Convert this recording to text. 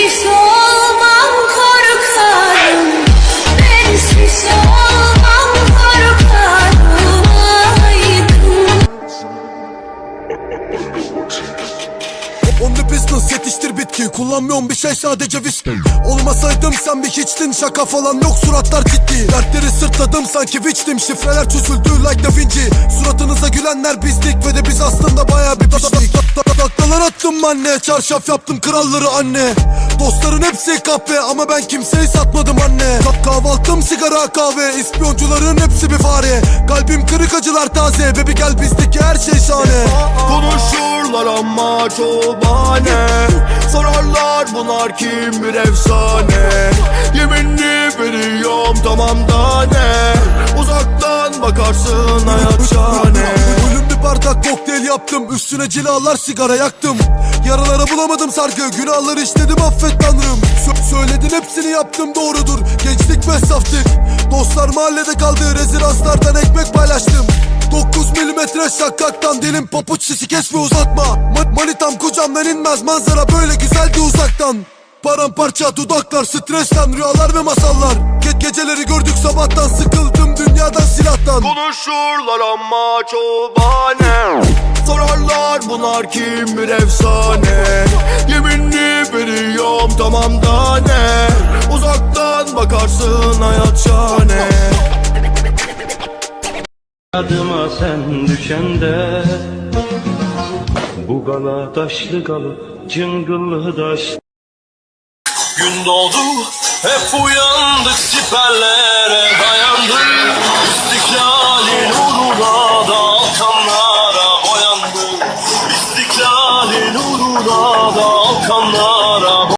Bensiz olmam korkarım. Bensiz olmam Kullanmıyorum bir şey sadece viski Olmasaydım sen bir hiçtin. Şaka falan yok suratlar ciddi. Dertleri sırtladım sanki biçtim. Şifreler çözüldü like Da Vinci. Suratınıza gülenler bizdik Ve de biz aslında Attım anne Çarşaf yaptım kralları anne. Dostların hepsi kahve Ama ben kimseyi satmadım anne. Ka- Kahvaltım sigara kahve İspiyoncuların hepsi bir fare. Kalbim kırık acılar taze Baby gel bizdeki her şey şahane. Konuşurlar ama çoğu bahane. Sorarlar bunlar kim bir efsane. Yeminli veriyorum tamam da ne? Uzaktan bakarsın hayat şahane bardak kokteyl yaptım. Üstüne cilalar sigara yaktım. Yaralara bulamadım sargı. Günahları işledim affet tanrım. Sö- Söyledin hepsini yaptım doğrudur. Gençlik ve saftık Dostlar mahallede kaldı Rezidanslardan ekmek paylaştım. 9 milimetre şakaktan Dilim papuç şişi kes ve uzatma. Ma- Manitam kucamdan inmez Manzara böyle güzeldi uzaktan. Paramparça dudaklar Stresten rüyalar ve masallar. Ge- Geceleri gördük sabahtan silahtan Konuşurlar ama çoğu bahane. Sorarlar bunlar kim bir efsane. Yeminli veriyorum tamam da ne? Uzaktan bakarsın hayat şahane. Adıma sen düşende Bu gala taşlı galı cıngıllı taş Gün doğdu hep uyandık siperlere uğruna dalkanlara